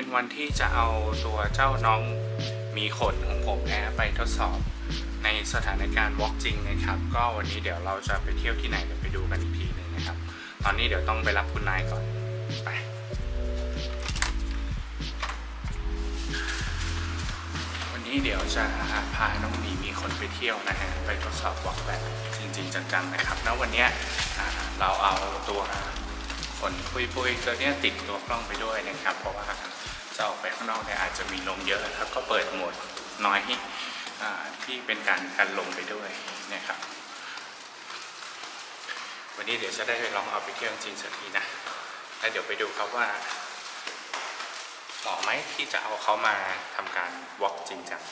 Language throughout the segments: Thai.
เป็นวันที่จะเอาตัวเจ้าน้องมีขนของผมนะไปทดสอบในสถานการณ์ walk จริงนะครับ ก็วันนี้เดี๋ยวเราจะไปเที่ยวที่ไหนเดี๋ยวไปดูกันอีกทีหนึ่งนะครับ ตอนนี้เดี๋ยวต้องไปรับคุณนายก่อนไปวันนี้เดี๋ยวจะพาน้องหมีมีคนไปเที่ยวนะฮะไปทดสอบบอล์กแบบจริง ๆ จังๆนะครับ แล้ววันนี้เราเอาตัว ขนปุยๆตัวเนี้ยติดตัวกล้องไปด้วยนะครับ เพราะว่าจะออกไปข้างนอกเนี่ยอาจจะมีลมเยอะแล้วก็เปิดโหมดน้อยอที่เป็นการกันลมไปด้วยนะครับ วันนี้เดี๋ยวจะได้ลองเอาไปเที่ยวจริงสักทีนะแล้วเดี๋ยวไปดูครับว่าเหมาะไหมที่จะเอาเขามาทำการวอล์กจริงจัง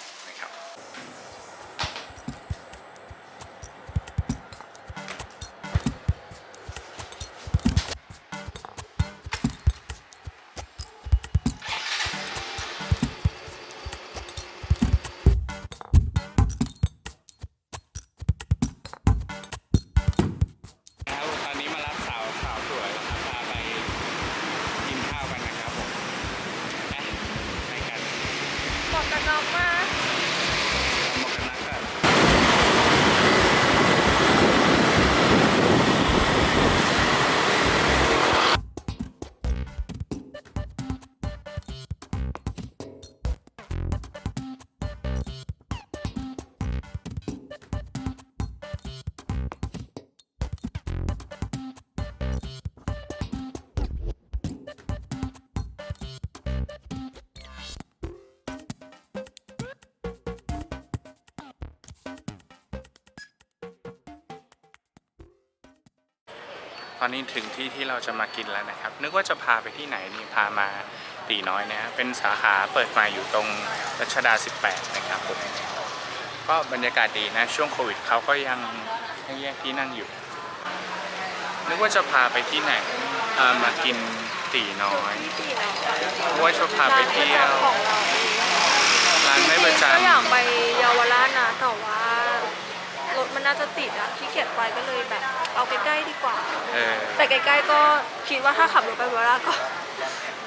ตอนนี้ถึงที่ที่เราจะมากินแล้วนะครับ นึกว่าจะพาไปที่ไหนนี่พามาตีน้อยนะเป็นสาขาเปิดใหมาอยู่ตรงรัชดา 18 นะครับผมก็บรรยากาศดีนะ ช่วงโควิดเขาก็ยังยังแยกที่นั่งอยู่ นึกว่าจะพาไปที่ไหนามากินตีน้อยนึกว่าจะพาไปเที่ยวร้านไม่ประจก็อยากไปเยาวราชนะแต่ว่ารถมันน่าจะติดอะที่เขียนไปก็เลยแบบ เอาใกล้ๆดีกว่าำเออแต่ใกล้ๆก็คิดว่าถ้าขับรถไปเยาวราชก็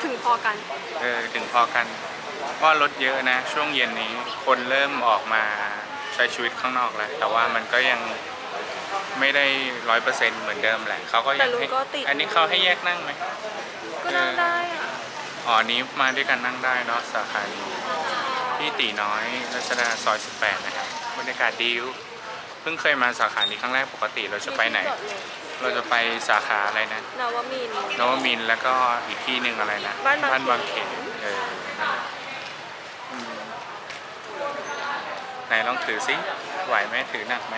ถึงพอกัน เออถึงพอกันว่ารถเยอะนะ ช่วงเย็นนี้คนเริ่มออกมาใช้ชีวิตข้างนอกแล้ว แต่ว่ามันก็ยังไม่ได้ร้อยเปอร์เซ็นต์เหมือนเดิมแหละเขาก็แต่ยังรถให้ก็ติด อันนี้เขาให้แยกนั่งไหม ก็นั่งได้อะอ๋ออันนี้มาด้วยกันนั่งได้เนาะสาขานี้ที่ตีน้อยรัชดาซอย 18 นะครับบรรยากาศดีอยู่ เพิ่งเคยมาสาขานี้ครั้งแรกปกติเราจะไปไหนมีที่จอดรถเราจะไปสาขาอะไรนะนวมินทร์นวมินทร์แล้วก็อีกที่หนึ่งอะไรนะบ้านบางบางเขนเออนั่นแหละอืมไหนลองถือซิไหวไหมถือหนักไหม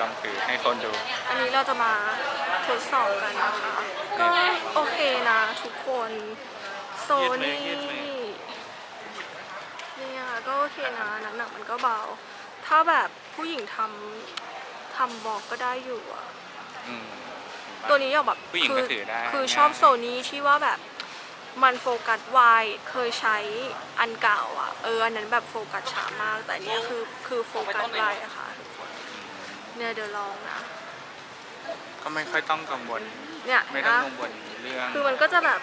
ลองถือให้คนดู อันนี้เราจะมาทดสอบกันนะคะก็โอเคนะทุกคนโซยืดไหมนี่ยืดไหมเนี่ยก็โอเคนะน้ำหนักมันก็เบา ถ้าแบบผู้หญิงทำทำบอกก็ได้อยู่อะอืม ตัวนี้อยากแบบผู้หญิงก็ถือได้คือง่ายชอบโซนี่ที่ว่าแบบมันโฟกัสไวเคยใช้อันเก่าอะเอออันนั้นแบบโฟกัสช้ามากแต่อันเนี้ยคือคือโฟกัสไวอะค่ะเนี่ยเดี๋ยวลองนะก็ไม่ค่อยต้องกังวล เนี่ยไม่ต้องนะกังวลเรื่อง คือมันก็จะแบบ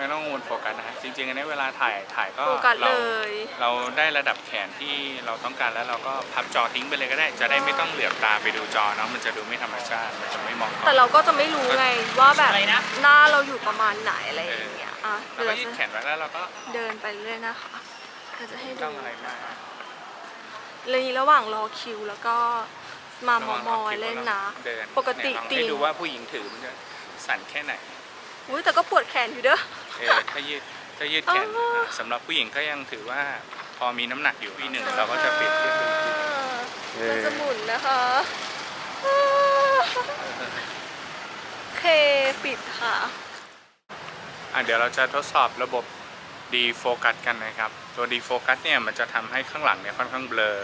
ไม่ต้องกังวลโฟกัสนะฮะจริงๆอันนี้เวลาถ่ายถ่ายก็โฟกัสเราเลย เราได้ระดับแขนที่เราต้องการแล้วเราก็พับจอทิ้งไปเลยก็ได้ จะได้ไม่ต้องเหลือบตาไปดูจอเนาะมันจะดูไม่ธรรมชาติมันจะไม่มองกล้อง แต่เราก็จะไม่รู้ไงว่าแบบอะไรนะ หน้าเราอยู่ประมาณไหนอะไรอย่างเงี้ยอะแล้วเดี๋ยวก็เรายืดจะแขนไว้แล้วเราก็เดินไปเรื่อยนะคะเราจะให้ไม่ดูต้องอะไรมาก เลยระหว่างรอคิวแล้วก็มามอมอยระเล่นวังนะ เดินปกติเนี่ยลองตีให้นดูว่าผู้หญิงถือมันจะสั่นแค่ไหน อุ้ยแต่ก็ปวดแขนอยู่เด้อ เออถ้ายืดถ้ายืดแขนอ๋ออะสำหรับผู้หญิงก็ยังถือว่าพอมีน้ำหนักอยู่วีหนึ่งเราก็จะเปรียบเทียบดูอีกทีหนึ่งเออ มันจะหมุนนะคะเคปิดค่ะ อะเดี๋ยวเราจะทดสอบระบบดีโฟกัสกันนะครับ ตัวดีโฟกัสเนี่ยมันจะทำให้ข้างหลังเนี่ยค่อนข้างเบลอ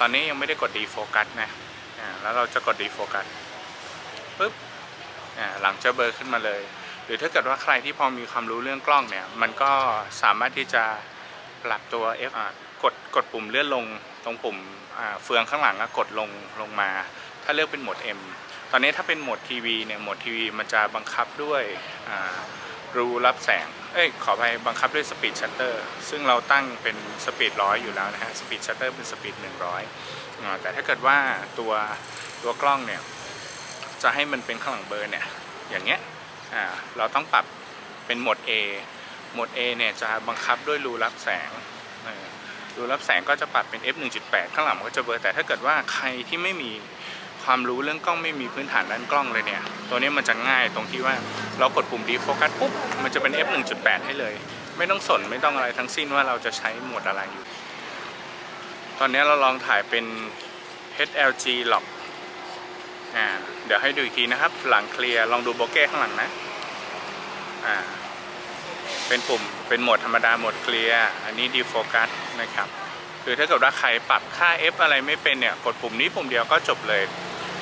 ตอนนี้ยังไม่ได้กดดีโฟกัสนะอ่าแล้วเราจะกดดีโฟกัสปุ๊บอ่าหลังจะเบลอขึ้นมาเลย หรือถ้าเกิดว่าใครที่พอมีความรู้เรื่องกล้องเนี่ย มันก็สามารถที่จะปรับตัว F อ่ากดกดปุ่มเลื่อนลงตรงปุ่มเฟืองข้างหลังกดลงลงมา ถ้าเลือกเป็นโหมด M ตอนนี้ถ้าเป็นโหมดทีวีเนี่ยโหมดทีวีมันจะบังคับด้วยรูรับแสง เอ้ยขอไปบังคับด้วยสปีดชัตเตอร์ซึ่งเราตั้งเป็นสปีดร้อยอยู่แล้วนะฮะสปีดชัตเตอร์เป็นสปีดหนึ่งร้อยแต่ถ้าเกิดว่าตัวตัวกล้องเนี่ยจะให้มันเป็นข้างหลังเบอร์เนี่ยอย่างเงี้ย เราต้องปรับเป็นโหมด A โหมด A เนี่ยจะบังคับด้วยรูรับแสงรูรับแสงก็จะปรับเป็น f 1.8ข้างหลังก็จะเบลอแต่ถ้าเกิดว่าใครที่ไม่มีความรู้เรื่องกล้องไม่มีพื้นฐานด้านกล้องเลยเนี่ย ตัวนี้มันจะง่ายตรงที่ว่าเรากดปุ่ม d โฟกัสปุ๊บ มันจะเป็น f 1.8ให้เลย ไม่ต้องสนไม่ต้องอะไรทั้งสิ้นว่าเราจะใช้โหมดอะไรอยู่ ตอนนี้เราลองถ่ายเป็น HLG Lock อ่าเดี๋ยวให้ดูอีกทีนะครับ หลังเคลียร์ลองดูโบเก้ข้างหลังนะอ่าเป็นปุ่มเป็นโหมดธรรมดาโหมดเคลียร์อันนี้ดีโฟกัสนะครับคือถ้าเกิดว่าใครปรับค่า F อะไรไม่เป็นเนี่ยกดปุ่มนี้ปุ่มเดียวก็จบเลย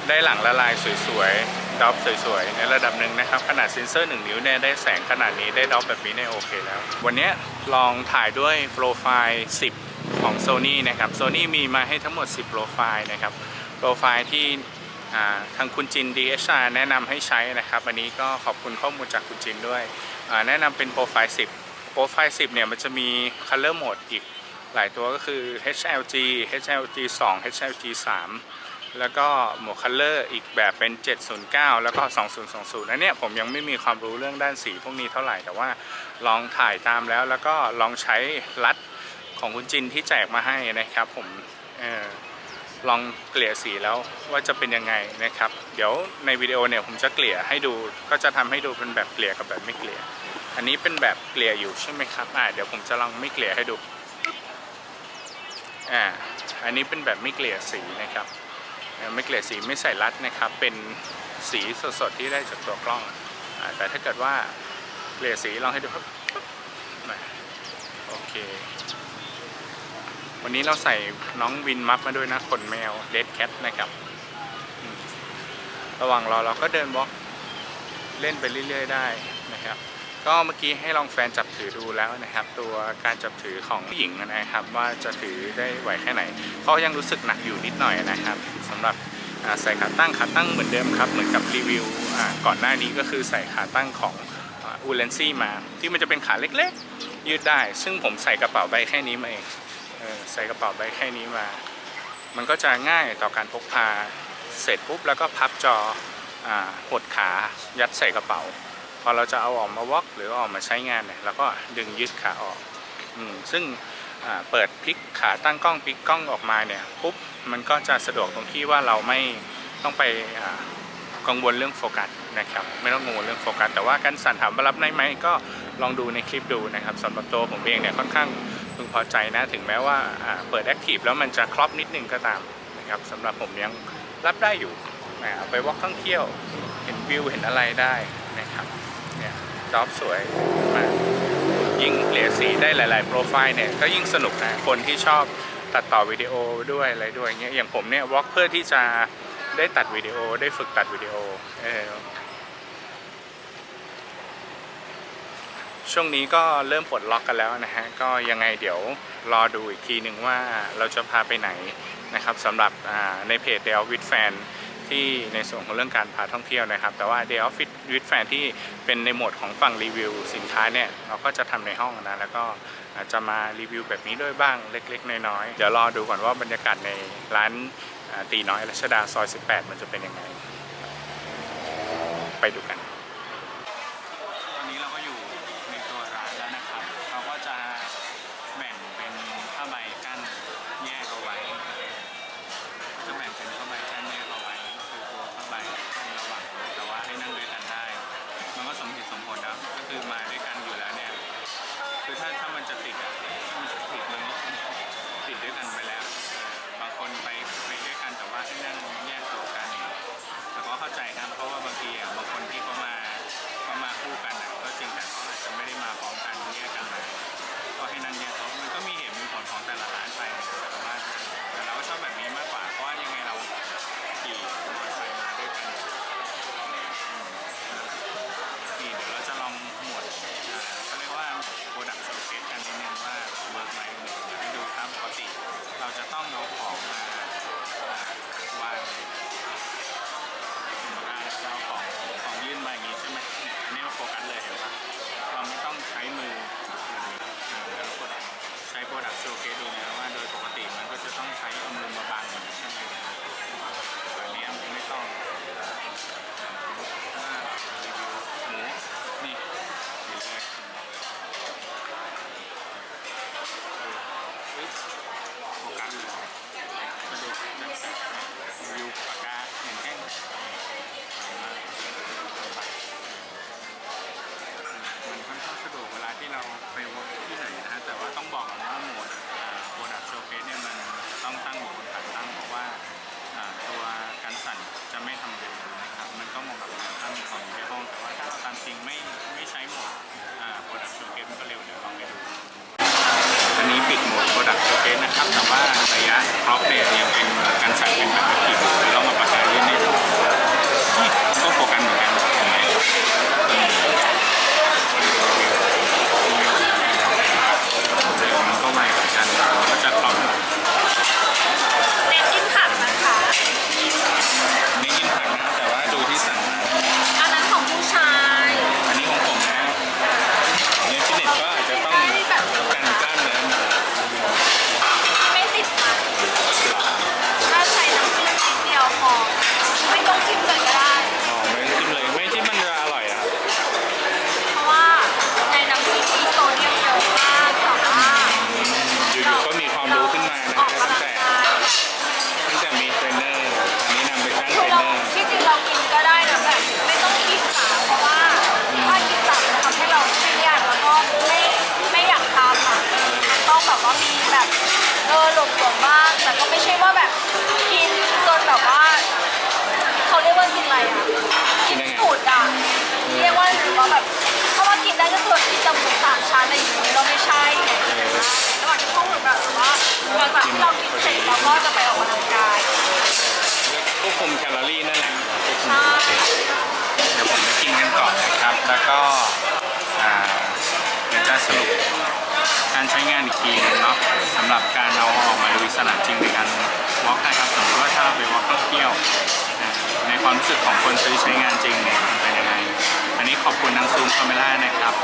ได้หลังละลายสวยๆดอปสวยๆในระดับหนึ่งนะครับ ขนาดเซนเซอร์1นิ้วเนี่ยได้แสงขนาดนี้ได้ดอปแบบนี้เนี่ยโอเคแล้ว วันนี้ลองถ่ายด้วยโปรไฟล์ 10 ของ Sony นะครับ Sony มีมาให้ทั้งหมด 10 โปรไฟล์นะครับ โปรไฟล์ที่ ทางคุณจิน DSR แนะนำให้ใช้นะครับ อันนี้ก็ขอบคุณข้อมูลจากคุณจินด้วย แนะนำเป็นโปรไฟล์ 10 โปรไฟล์ 10 เนี่ยมันจะมี Color Mode อีกหลายตัวก็คือ HLG HLG 2 HLG 3 แล้วก็หมวกคัลเลอร์อีกแบบเป็น 709 แล้วก็ 2020 อันเนี้ยผมยังไม่มีความรู้เรื่องด้านสีพวกนี้เท่าไหร่ แต่ว่าลองถ่ายตามแล้วแล้วก็ลองใช้รัดของคุณจินที่แจกมาให้นะครับผมเออ ลองเกลี่ยสีแล้วว่าจะเป็นยังไงนะครับ เดี๋ยวในวิดีโอเนี่ยผมจะเกลี่ยให้ดูก็จะทำให้ดูเป็นแบบเกลี่ยกับแบบไม่เกลี่ย อันนี้เป็นแบบเกลี่ยอยู่ใช่ไหมครับอ่าเดี๋ยวผมจะลองไม่เกลี่ยให้ดูอ่าอันนี้เป็นแบบไม่เกลี่ยสีนะครับไม่เกลี่ยสีไม่ใส่รัดนะครับ เป็นสีสดๆที่ได้จากตัวกล้องอาแต่ถ้าเกิดว่าเกลี่ยสีลองให้ดูครับโอเค วันนี้เราใส่น้องวินมัฟมาด้วยนะขนแมวเดดแคทนะครับ ระหว่างรอเราก็เดินบล็อกเล่นไปเรื่อย ๆ ได้นะครับ ก็เมื่อกี้ให้ลองแฟนจับถือดูแล้วนะครับ ตัวการจับถือของผู้หญิงนะครับ ว่าจะถือได้ไหวแค่ไหนเขายังรู้สึกหนักอยู่นิดหน่อยนะครับสำหรับใส่ขาตั้งขาตั้งเหมือนเดิมครับ เหมือนกับรีวิวก่อนหน้านี้ก็คือใส่ขาตั้งของอูเลนซี่มา ที่มันจะเป็นขาเล็กๆ ยืดได้ ซึ่งผมใส่กระเป๋าใบแค่นี้มาเอง ใส่กระเป๋าใบแค่นี้มา มันก็จะง่ายต่อการพกพา เสร็จปุ๊บแล้วก็พับจอหดขายัดใส่กระเป๋า พอเราจะเอาออกมาวอล์กหรือเอาอกมาใช้งานเนี่ยเราก็ดึงยืดขาออกอซึ่งเปิดพลิกขาตั้งกล้องพลิกกล้องออกมาเนี่ยปุ๊บมันก็จะสะดวกตรงที่ว่าเราไม่ต้องไปกังวลเรื่องโฟกัสนะครับไม่ต้องกังวลเรื่องโฟกัสแต่ว่าการสั่นถามว่ารับได้ไหมก็ลองดูในคลิปดูนะครับสำหรับตัวผมเองเนี่ยค่อนข้าง พึงพอใจนะถึงแม้ว่าเปิดแอคทีฟแล้วมันจะครอบนิดนึงก็ตามนะครับสำหรับผมยังรับได้อยู่เอาไปวอล์กท่องเที่ยวเห็นวิวเห็นอะไรได้นะครับเนี่ยจอบสวยมากยิ่งเกลี่ยสีได้หลาย ๆ โปรไฟล์เนี่ยก็ยิ่งสนุกนะคนที่ชอบตัดต่อวิดีโอด้วยอะไรด้วยเงี้ยอย่างผมเนี่ยวอล์กเพื่อที่จะได้ตัดวิดีโอได้ฝึกตัดวิดีโอเออ ช่วงนี้ก็เริ่มปลดล็อกกันแล้วนะฮะก็ยังไงเดี๋ยวรอดูอีกทีหนึ่งว่าเราจะพาไปไหนนะครับสำหรับในเพจ d e l with Fan ที่ในส่วนของเรื่องการพาท่องเที่ยวนะครับ แต่ว่า Day of Fit with Fan ที่เป็นในโหมดของฝั่งรีวิวสินค้าเนี่ยเราก็จะทำในห้องนะแล้วก็อาจจะมารีวิวแบบนี้ด้วยบ้างเล็กๆ น้อยๆ เดี๋ยวรอดูก่อนว่าบรรยากาศในร้านตีน้อยรัชดาซอย 18 มันจะเป็นยังไง ไปดูกัน อปเนี่ยยังเป็นการสั่น ว่าหรือว่าแบบถ้าว่ากินได้ก็คือกินตะหมูสามชั้นอะไรอย่างนี้เราไม่ใช่ไงระหว่างที่เขาเหมือแบบว่าหลังจากที่เรากินเสร็จเราก็จะไปออกกำลังกายควบคุมแคลอรี่นั่นแหละควบคุมใช่เดี๋ยวผมจะกินกันก่อนนะครับ แล้วก็อ่าเดี๋ยวจะสรุปการใช้งานอีกทีนึงเนาะสำหรับการเอาออกมาลุยสนามจริงในการวอล์กนะครับสมมติว่าถ้าเราไปวอล์กท่องเที่ยว ในความรู้สึกของคนซื้อใช้งานจริงเนี่ยมันเป็นยังไงันนี้ขอบคุณทางซูมคาเมล่านะครับ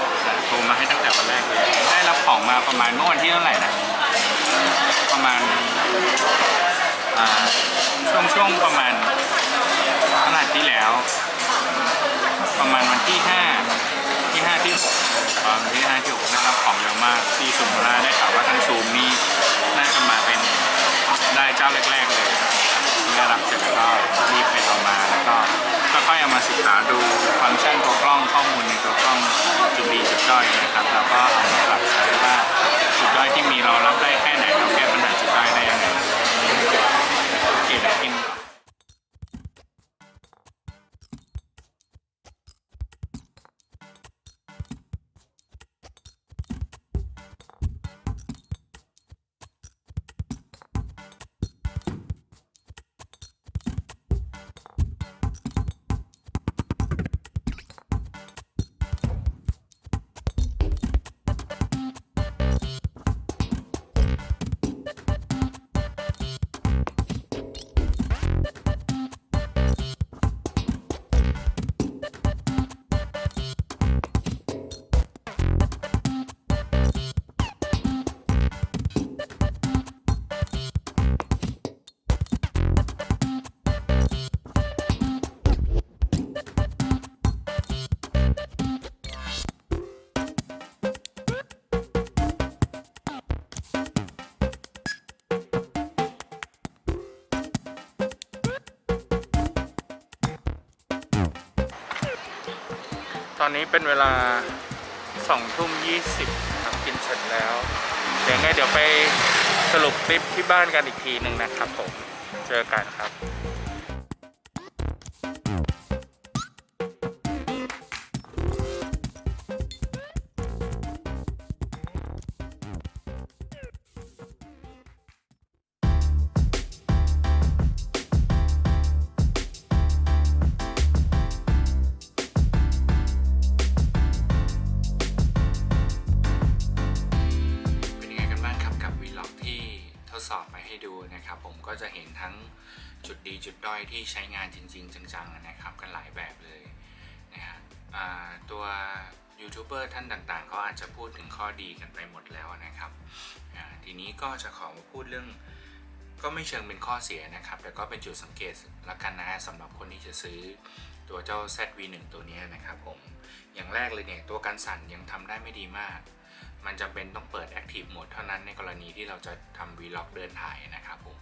โทรมาให้ตั้งแต่วันแรกเลย ได้รับของมาประมาณเมื่อวันที่เท่าไหร่นะ ประมาณช่วงช่วงประมาณขนาดที่แล้ว ประมาณวันที่ 5 ที่ 5 ที่6ประมาณวันที่5ที่6ได้รับของเยอะมากที่สุมราได้ข่าวว่าทางซูมนี่น่าจะมาเป็นได้เจ้าแรก ๆ เลย ได้รับเสร็จแล้วก็รีบไปเอามาแล้วก็ค่อยๆเอามาศึกษาดูฟังก์ชันตัวกล้องข้อมูลในตัวกล้องจุดดีจุดด้อยนะครับแล้วก็เอามา อนนี้เป็นเวลาสองทุ่มยี่สิบครับกินเสร็จแล้ว เดี๋ยวไงเดี๋ยวไปสรุปคลิปที่บ้านกันอีกทีหนึ่งนะครับผม เจอกันครับ เห็นทั้งจุดดีจุดด้อยที่ใช้งานจริง ๆ จังๆนะครับกันหลายแบบเลยนะฮะตัวยูทูบเบอร์ท่านต่างๆเขาอาจจะพูดถึงข้อดีกันไปหมดแล้วนะครับ ทีนี้ก็จะขอมาพูดเรื่องก็ไม่เชิงเป็นข้อเสียนะครับ แต่ก็เป็นจุดสังเกตละกันนะสำหรับคนที่จะซื้อตัวเจ้า ZV1 ตัวนี้นะครับผม อย่างแรกเลยเนี่ย ตัวการสั่นยังทำได้ไม่ดีมาก มันจำเป็นต้องเปิด Active Mode เท่านั้นในกรณีที่เราจะทำ Vlog เดินถ่ายนะครับผม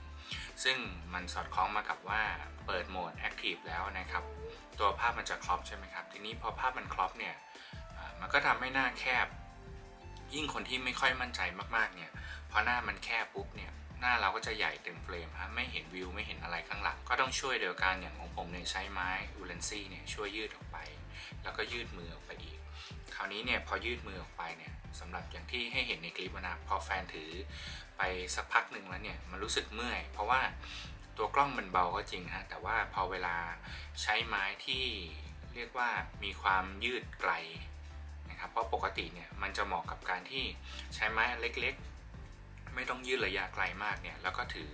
ซึ่งมันสอดคล้องมากับว่าเปิดโหมด Active แล้วนะครับ ตัวภาพมันจะครอปใช่ไหมครับ ทีนี้พอภาพมันครอปเนี่ยมันก็ทำให้หน้าแคบ ยิ่งคนที่ไม่ค่อยมั่นใจมากๆเนี่ยพอหน้ามันแคบปุ๊บเนี่ยหน้าเราก็จะใหญ่เต็มเฟรมฮะไม่เห็นวิวไม่เห็นอะไรข้างหลัง ก็ต้องช่วยโดยการอย่างของผมเนี่ยใช้ไม้อูเลนซี่เนี่ยช่วยยืดออกไป แล้วก็ยืดมือออกไปอีก ราวนี้เนี่ยพอยืดมือออกไปเนี่ยสำหรับอย่างที่ให้เห็นในคลิปนะพอแฟนถือไปสักพักหนึ่งแล้วเนี่ยมันรู้สึกเมื่อย เพราะว่าตัวกล้องมันเบาก็จริงฮะแต่ว่าพอเวลาใช้ไม้ที่เรียกว่ามีความยืดไกลนะครับเพราะปกติเนี่ยมันจะเหมาะกับการที่ใช้ไม้เล็กๆ ไม่ต้องยืดระยะไกลมากเนี่ยแล้วก็ถือ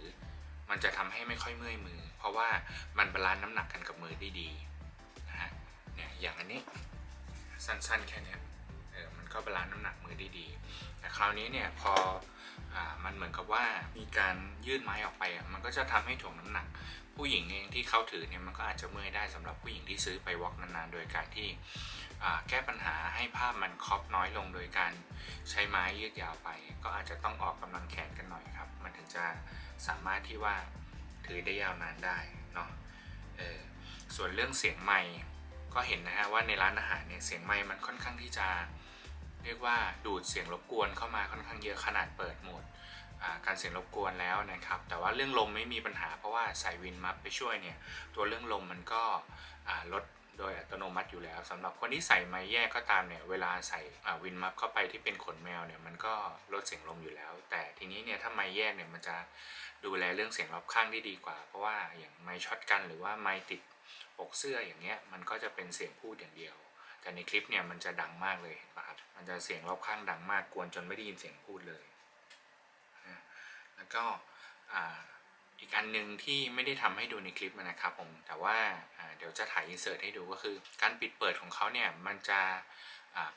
มันจะทำให้ไม่ค่อยเมื่อยมือ เพราะว่ามันบาลานซ์น้ำหนักกันกับมือได้ดีนะฮะเนี่ยอย่างอันนี้ สั้นๆ แค่นี้เออมันก็บาลานซ์น้ำหนักมือได้ดี แต่คราวนี้เนี่ยพออ่ามันเหมือนกับว่ามีการยืดไม้ออกไปอะมันก็จะทำให้ถ่วงน้ำหนัก ผู้หญิงเองที่เข้าถือเนี่ยมันก็อาจจะเมื่อยได้สำหรับผู้หญิงที่ซื้อไปวอล์กนานๆ โดยการที่อ่าแก้ปัญหาให้ภาพมันครอบน้อยลงโดยการใช้ไม้ยืดยาวไป ก็อาจจะต้องออกกำลังแขนกันหน่อยครับ มันถึงจะสามารถที่ว่าถือได้ยาวนานได้เนาะเออส่วนเรื่องเสียงไมค์ ก็เห็นนะฮะว่าในร้านอาหารเนี่ยเสียงไมค์มันค่อนข้างที่จะเรียกว่าดูดเสียงรบกวนเข้ามาค่อนข้างเยอะขนาดเปิดโหมดการเสียงรบกวนแล้วนะครับ แต่ว่าเรื่องลมไม่มีปัญหาเพราะว่าใส่วินมัฟไปช่วยเนี่ยตัวเรื่องลมมันก็ลดโดยอัตโนมัติอยู่แล้วสำหรับคนที่ใส่ไม้แยกก็ตามเนี่ยเวลาใส่วินมัฟเข้าไปที่เป็นขนแมวเนี่ยมันก็ลดเสียงลมอยู่แล้ว แต่ทีนี้เนี่ยถ้าไม้แยกเนี่ยมันจะดูแลเรื่องเสียงรอบข้างได้ดีกว่า เพราะว่าอย่างไม้ช็อตกันหรือว่าไม้ติด ปกเสื้ออย่างเงี้ยมันก็จะเป็นเสียงพูดอย่างเดียว แต่ในคลิปเนี่ยมันจะดังมากเลยเห็นปะครับมันจะเสียงรอบข้างดังมากกวนจนไม่ได้ยินเสียงพูดเลยนะแล้วก็อีกอันหนึ่งที่ไม่ได้ทำให้ดูในคลิปนะครับผมแต่ว่าเดี๋ยวจะถ่ายอินเสิร์ตให้ดูก็คือ การปิดเปิดของเขาเนี่ยมันจะ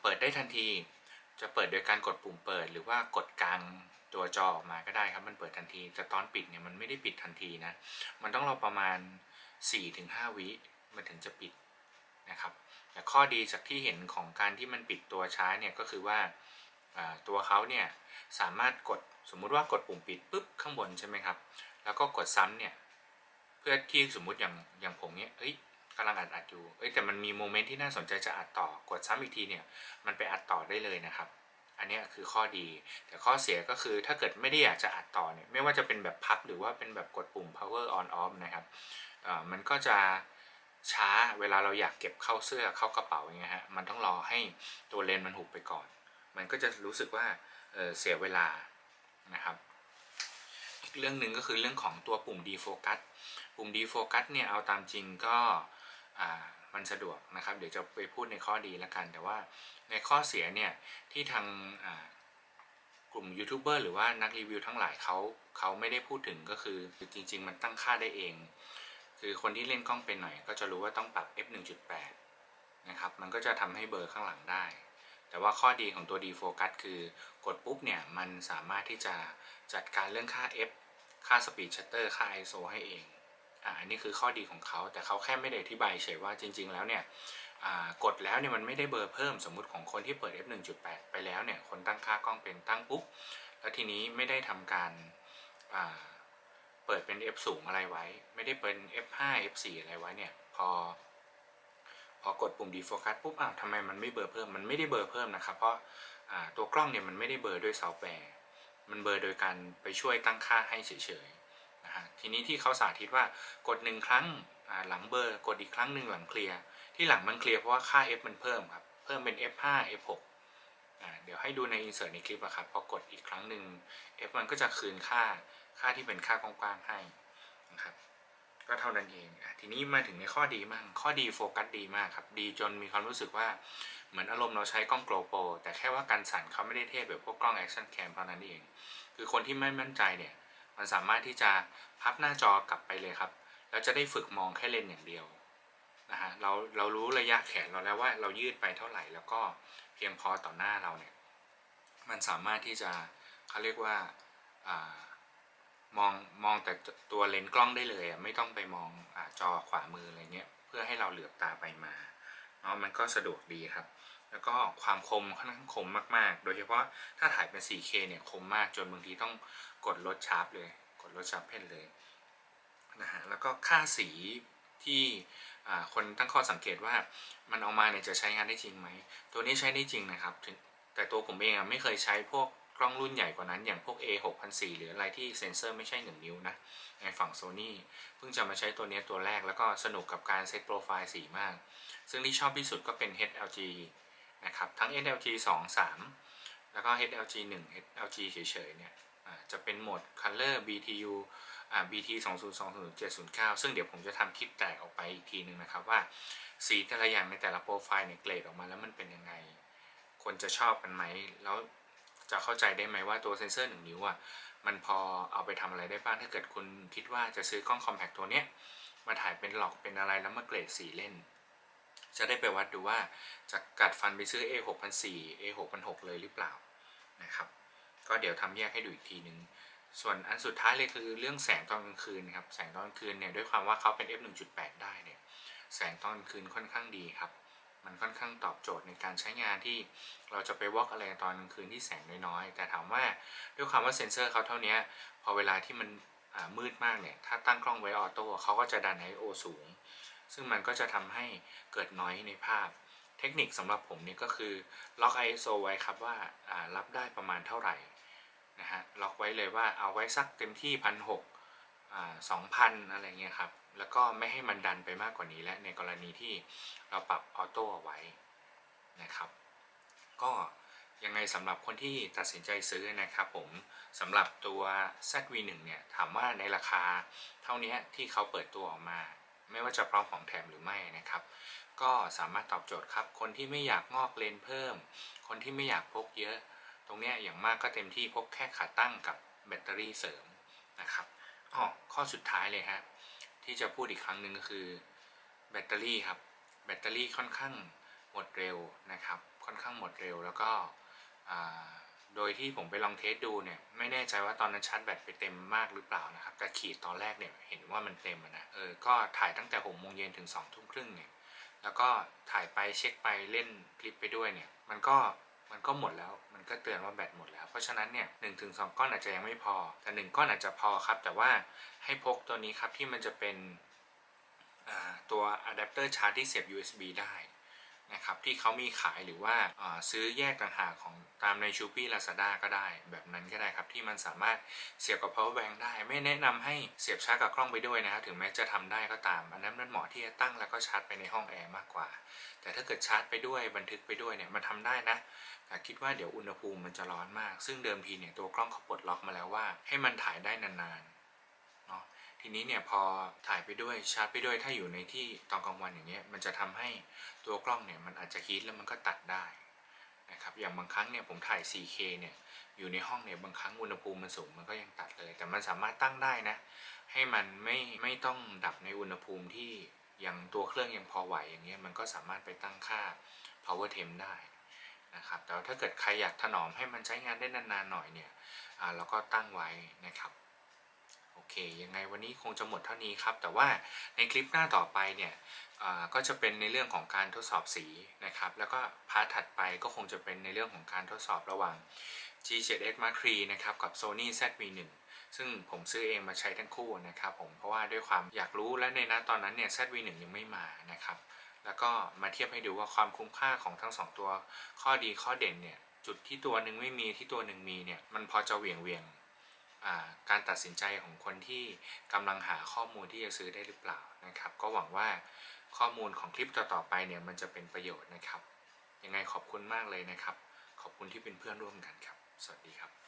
เปิดได้ทันที จะเปิดโดยการกดปุ่มเปิด หรือว่ากดกลางตัวจอออกมาก็ได้ครับมันเปิดทันทีแต่ตอนปิดเนี่ยมันไม่ได้ปิดทันทีนะมันต้องรอประมาณ 4-5 วิมันถึงจะปิดนะครับแต่ข้อดีจากที่เห็นของการที่มันปิดตัวช้าเนี่ยก็คือว่าตัวเขาเนี่ยสามารถกดสมมุติว่ากดปุ่มปิดปุ๊บข้างบนใช่ไหมครับ แล้วก็กดซ้ำเนี่ยเพื่อที่สมมุติอย่างอย่างผมเนี่ยเอ้ยกำลังอัดอัดอยู่เอ้ยแต่มันมีโมเมนต์ที่น่าสนใจจะอัดต่อกดซ้ำอีกทีเนี่ยมันไปอัดต่อได้เลยนะครับ อันนี้คือข้อดี แต่ข้อเสียก็คือถ้าเกิดไม่ได้อยากจะอัดต่อเนี่ยไม่ว่าจะเป็นแบบพับหรือว่าเป็นแบบกดปุ่ม power on off นะครับ มันก็จะช้าเวลาเราอยากเก็บเข้าเสื้อเข้ากระเป๋าอย่างเงี้ยฮะมันต้องรอให้ตัวเลนส์มันหุบไปก่อน มันก็จะรู้สึกว่าเเสียเวลานะครับอีกเรื่องหนึ่งก็คือเรื่องของตัวปุ่ม defocus ปุ่ม defocus เนี่ยเอาตามจริงก็มันสะดวกนะครับ เดี๋ยวจะไปพูดในข้อดีล้วกัน แต่ว่าในข้อเสียเนี่ยที่ทางกลุ่มยูทูบเบอร์หรือว่านักรีวิวทั้งหลายเขาเขาไม่ได้พูดถึงก็คือจริง ๆ มันตั้งค่าได้เอง คือคนที่เล่นกล้องเป็นหน่อย ก็จะรู้ว่าต้องปรับ f 1.8นะครับ มันก็จะทำให้เบลอข้างหลังได้ แต่ว่าข้อดีของตัว defocus คือกดปุ๊บเนี่ย มันสามารถที่จะจัดการเรื่องค่า f ค่า speed shutter ค่า ISO ให้เองอ่าอันนี้คือข้อดีของเขา แต่เขาแค่ไม่ได้อธิบายเฉยว่าจริง ๆ แล้วเนี่ยอ่ากดแล้วเนี่ยมันไม่ได้เบลอเพิ่มสมมุติของคนที่เปิด f 1.8ไปแล้วเนี่ยคนตั้งค่ากล้องเป็นตั้งปุ๊บแล้วทีนี้ไม่ได้ทำการอ่า เปิดเป็น F สูงอะไรไว้ ไม่ได้เป็น F5 F4 อะไรไว้เนี่ย พอ พอกดปุ่ม defocus ปุ๊บอ้าวทำไมมันไม่เบลอเพิ่ม มันไม่ได้เบลอเพิ่มนะครับ เพราะาตัวกล้องเนี่ยมันไม่ได้เบลอด้วยซอฟต์แวร์มันเบลอโดยการไปช่วยตั้งค่าให้เฉยๆนะฮะทีนี้ที่เขาสาธิตว่ากดหนึ่งครั้งหลังเบลอกดอีกครั้งหนึ่งหลังเคลียร์ที่หลังมันเคลียร์เพราะว่าค่า F มันเพิ่มครับเพิ่มเป็น F5 F6 อ่าเดี๋ยวให้ดูใน insert ในคลิปอะครับพอกดอีกครั้งหนึ่ง F มันก็จะคืนค่า ค่าที่เป็นค่ากว้างๆให้นะครับ ก็เท่านั้นเองอทีนี้มาถึงในข้อดีมั่งข้อดีโฟกัสดีมากครับ ดีจนมีความรู้สึกว่าเหมือนอารมณ์เราใช้กล้องโกลโปรแต่แค่ว่าการสั่นเขาไม่ได้เทพแบบพวกกล้องแอคชั่นแคมเท่านั้นเอง คือคนที่ไม่มั่นใจเนี่ย มันสามารถที่จะพับหน้าจอกลับไปเลยครับ แล้วจะได้ฝึกมองแค่เลนอย่างเดียวนะฮะเราเรารู้ระยะแขนเราแล้วว่าเรายืดไปเท่าไหร่แล้วก็เพียงพอต่อหน้าเราเนี่ย มันสามารถที่จะเขาเรียกว่าอ่า มองมองแต่ตัวเลนส์กล้องได้เลยอะไม่ต้องไปมองอจอขวามืออะไรเงี้ยเพื่อให้เราเหลือบตาไปมาเนาะมันก็สะดวกดีครับ แล้วก็ความคมค่อนข้างคมมากๆ โดยเฉพาะถ้าถ่ายเป็น 4K เนี่ยคมมากจนบางทีต้องกดลดชาร์ปเลย กดลดชาร์ปเพนเลยนะฮะแล้วก็ค่าสีที่คนตั้งข้อสังเกตว่ามันเอามาเนี่ยจะใช้งานได้จริงไหม ตัวนี้ใช้ได้จริงนะครับ แต่ตัวผมเองอะไม่เคยใช้พวก กล้องรุ่นใหญ่กว่านั้นอย่างพวก A 6 0 0 หรืออะไรที่เซ็นเซอร์ไม่ใช่ 1 นิ้วนะในฝั่ง Sony เพิ่งจะมาใช้ตัวนี้ตัวแรกแล้วก็สนุกกับการเซตโปรไฟล์สีมาก ซึ่งที่ชอบที่สุดก็เป็น HLG นะครับทั้ง HLG 2 3 แล้วก็ HLG 1 HLG เฉยๆเนี่ยจะเป็นโหมด Color BTU BT 2 0 2 0 7 0 9ซึ่งเดี๋ยวผมจะทำคลิปแตกออกไปอีกทีหนึ่งนะครับว่าสีแต่ละอย่างในแต่ละโปรไฟล์เนี่ยเกรดออกมาแล้วมันเป็นยังไง คนจะชอบกันไหม แล้ว จะเข้าใจได้ไหมว่าตัวเซนเซอร์หนึ่งนิ้วอะมันพอเอาไปทำอะไรได้บ้างถ้าเกิดคุณคิดว่าจะซื้อกล้องคอมแพคตัวเนี้ยมาถ่ายเป็นหลอกเป็นอะไรแล้วมาเกรดสีเล่น จะได้ไปวัดดูว่าจะกัดฟันไปซื้อ A 6 0 0 A 6 0 0เลยหรือเปล่านะครับ ก็เดี๋ยวทำแยกให้ดูอีกทีนึงส่วนอันสุดท้ายเลยคือเรื่องแสงตอนกลางคืนครับแสงตอนกลางคืนเนี่ยด้วยความว่าเขาเป็น f 1.8 ได้เนี่ยแสงตอนกลางคืนค่อนข้างดีครับ มันค่อนข้างตอบโจทย์ในการใช้งานที่เราจะไปวอล์กอะไรตอนกลางคืนที่แสงน้อยๆ แต่ถามว่าด้วยความว่าเซ็นเซอร์เขาเท่านี้พอเวลาที่มันมืดมากเนี่ย ถ้าตั้งกล้องไว้ออโต้เขาก็จะดัน I/O สูง ซึ่งมันก็จะทำให้เกิดน้อยในภาพ เทคนิคสำหรับผมเนี่ยก็คือล็อก ISO ไว้ครับว่ารับได้ประมาณเท่าไหร่นะฮะล็อกไว้เลยว่าเอาไว้สักเต็มที่พันหกสองพันอะไรเงี้ยครับ แล้วก็ไม่ให้มันดันไปมากกว่านี้และในกรณีที่เราปรับออโต้เอาไว้นะครับ ก็ยังไงสำหรับคนที่ตัดสินใจซื้อนะครับผมสำหรับตัว ZV1 เนี่ยถามว่าในราคาเท่านี้ที่เขาเปิดตัวออกมา ไม่ว่าจะพร้อมของแถมหรือไม่นะครับ ก็สามารถตอบโจทย์ครับ คนที่ไม่อยากงอกเลนเพิ่ม คนที่ไม่อยากพกเยอะ ตรงเนี้ยอย่างมากก็เต็มที่พกแค่ขาตั้งกับแบตเตอรี่เสริมนะครับอ๋อข้อสุดท้ายเลยฮะ ที่จะพูดอีกครั้งหนึ่งก็คือแบตเตอรี่ครับแบตเตอรี่ค่อนข้างหมดเร็วนะครับ ค่อนข้างหมดเร็วแล้วก็โดยที่ผมไปลองเทสดูเนี่ยไม่แน่ใจว่าตอนนั้นชาร์จแบตไปเต็มมากหรือเปล่านะครับแต่ขีดตอนแรกเนี่ยเห็นว่ามันเต็มนะเออก็ถ่ายตั้งแต่หกโมงเย็นถึงสองทุ่มครึ่งเนี่ยแล้วก็ถ่ายไปเช็คไปเล่นคลิปไปด้วยเนี่ยมันก็ มันก็หมดแล้ว มันก็เตือนว่าแบตหมดแล้ว เพราะฉะนั้นเนี่ยหนึ่งถึงสองก้อนอาจจะยังไม่พอ แต่หนึ่งก้อนอาจจะพอครับ แต่ว่าให้พกตัวนี้ครับที่มันจะเป็นตัวอะแดปเตอร์ชาร์จที่เสียบ USB ได้ นะครับที่เขามีขายหรือว่าซื้อแยกต่างหากของตามใน s h ู p e e Lazada ก็ได้ แบบนั้นก็ได้ครับที่มันสามารถเสียบกับ power bank ได้ ไม่แนะนำให้เสียบชาร์จกับกล้องไปด้วยนะครับถึงแม้จะทำได้ก็ตาม อันนั้นมันเหมาะที่จะตั้งแล้วก็ชาร์จไปในห้องแอร์มากกว่า แต่ถ้าเกิดชาร์จไปด้วยบันทึกไปด้วยเนี่ยมันทำได้นะแต่คิดว่าเดี๋ยวอุณหภูมิมันจะร้อนมาก ซึ่งเดิมทีเนี่ยตัวกล้องเขาปลดล็อกมาแล้วว่า ให้มันถ่ายได้นานๆ ทีนี้เนี่ยพอถ่ายไปด้วยชาร์จไปด้วยถ้าอยู่ในที่ตอนกลางวันอย่างเงี้ยมันจะทำให้ตัวกล้องเนี่ยมันอาจจะฮีทแล้วมันก็ตัดได้นะครับอย่างบางครั้งเนี่ยผมถ่าย 4K เนี่ยอยู่ในห้องเนี่ยบางครั้งอุณหภูมิมันสูงมันก็ยังตัดเลย แต่มันสามารถตั้งได้นะ ให้มันไม่ไม่ต้องดับในอุณหภูมิที่ยังตัวเครื่องยังพอไหวอย่างเงี้ยมันก็สามารถไปตั้งค่า power temp ได้นะครับแต่ว่าถ้าเกิดใครอยากถนอมให้มันใช้งานได้นานๆหน่อยเนี่ยอ่าเราก็ตั้งไว้นะครับ โอเค ยังไงวันนี้คงจะหมดเท่านี้ครับ แต่ว่าในคลิปหน้าต่อไปเนี่ยก็จะเป็นในเรื่องของการทดสอบสีนะครับ แล้วก็พาร์ทถัดไปก็คงจะเป็นในเรื่องของการทดสอบระหว่าง G7X Mark III นะครับกับ Sony ZV1 ซึ่งผมซื้อเองมาใช้ทั้งคู่นะครับผมเพราะว่าด้วยความอยากรู้และในนั้นตอนนั้นเนี่ย ZV1 ยังไม่มานะครับ แล้วก็มาเทียบให้ดูว่าความคุ้มค่าของทั้งสองตัว ข้อดีข้อเด่นเนี่ยจุดที่ตัวหนึ่งไม่มีที่ตัวหนึ่งมีเนี่ยมันพอจะเหวี่ยงเวียง การตัดสินใจของคนที่กำลังหาข้อมูลที่จะซื้อได้หรือเปล่านะครับ ก็หวังว่าข้อมูลของคลิปต่อๆไปเนี่ยมันจะเป็นประโยชน์นะครับ ยังไงขอบคุณมากเลยนะครับ ขอบคุณที่เป็นเพื่อนร่วมกันครับ สวัสดีครับ